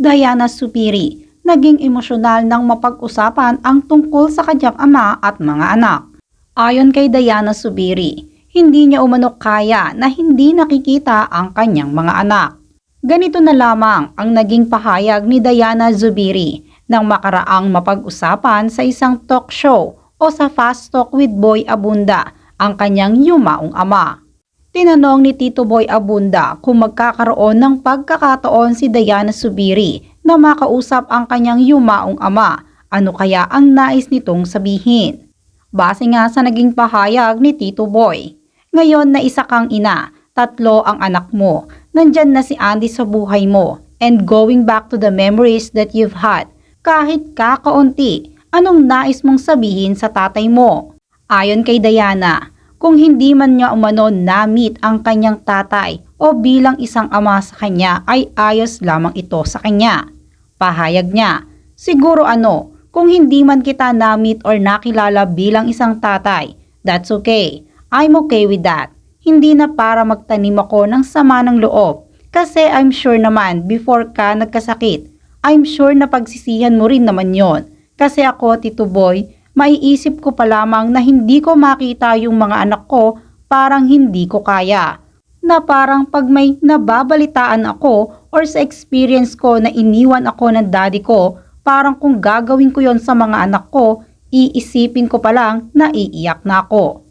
Diana Supiri, naging emosyonal nang mapag-usapan ang tungkol sa kanyang ama at mga anak. Ayon kay Diana Subiri, hindi niya umano kaya na hindi nakikita ang kanyang mga anak. Ganito na lamang ang naging pahayag ni Diana Zubiri nang makaraang mapag-usapan sa isang talk show o sa Fast Talk with Boy Abunda ang kanyang yumaong ama. Tinanong ni Tito Boy Abunda kung magkakaroon ng pagkakataon si Diana Subiri na makausap ang kanyang yumaong ama, ano kaya ang nais nitong sabihin. Base nga sa naging pahayag ni Tito Boy. Ngayon na isa kang ina, tatlo ang anak mo, nandyan na si Andy sa buhay mo, and going back to the memories that you've had, kahit kakaunti, anong nais mong sabihin sa tatay mo? Ayon kay Diana, kung hindi man niya umano na-meet ang kanyang tatay o bilang isang ama sa kanya ay ayos lamang ito sa kanya. Pahayag niya, siguro ano, kung hindi man kita na-meet or nakilala bilang isang tatay, that's okay. I'm okay with that. Hindi na para magtanim ako ng sama ng loob. Kasi I'm sure naman before ka nagkasakit, I'm sure na pagsisihan mo rin naman yon. Kasi ako, Tito Boy, maiisip ko pa lamang na hindi ko makita yung mga anak ko parang hindi ko kaya. Na parang pag may nababalitaan ako or sa experience ko na iniwan ako ng daddy ko, parang kung gagawin ko yon sa mga anak ko, iisipin ko pa lang na iiyak na ako.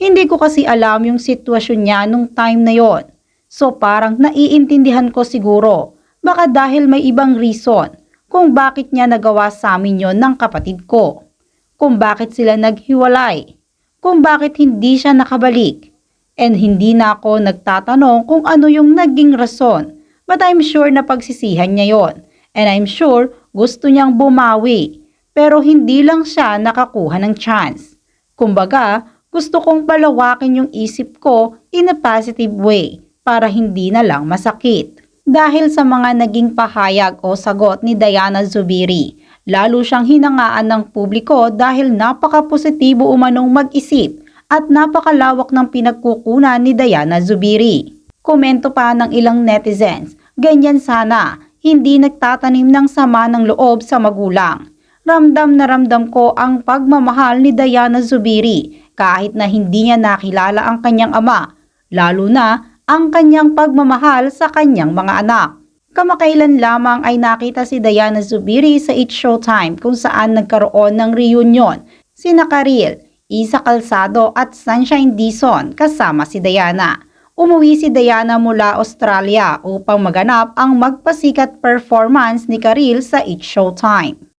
Hindi ko kasi alam yung sitwasyon niya nung time na yon. So parang naiintindihan ko siguro. Baka dahil may ibang reason kung bakit niya nagawa sa amin yon ng kapatid ko. Kung bakit sila naghiwalay. Kung bakit hindi siya nakabalik. And hindi na ako nagtatanong kung ano yung naging rason. But I'm sure na pagsisihan niya yon. And I'm sure gusto niyang bumawi. Pero hindi lang siya nakakuha ng chance. Kumbaga, gusto kong palawakin yung isip ko in a positive way para hindi na lang masakit. Dahil sa mga naging pahayag o sagot ni Diana Zubiri, lalo siyang hinangaan ng publiko dahil napaka-positibo umanong mag-isip at napakalawak ng pinagkukunan ni Diana Zubiri. Komento pa ng ilang netizens, ganyan sana, hindi nagtatanim ng sama ng loob sa magulang. Ramdam na ramdam ko ang pagmamahal ni Diana Zubiri kahit na hindi niya nakilala ang kanyang ama, lalo na ang kanyang pagmamahal sa kanyang mga anak. Kamakailan lamang ay nakita si Diana Zubiri sa It's Showtime kung saan nagkaroon ng reunion sina Karil, Isa Calzado at Sunshine Dizon kasama si Diana. Umuwi si Diana mula Australia upang maganap ang magpasikat performance ni Karil sa It's Showtime.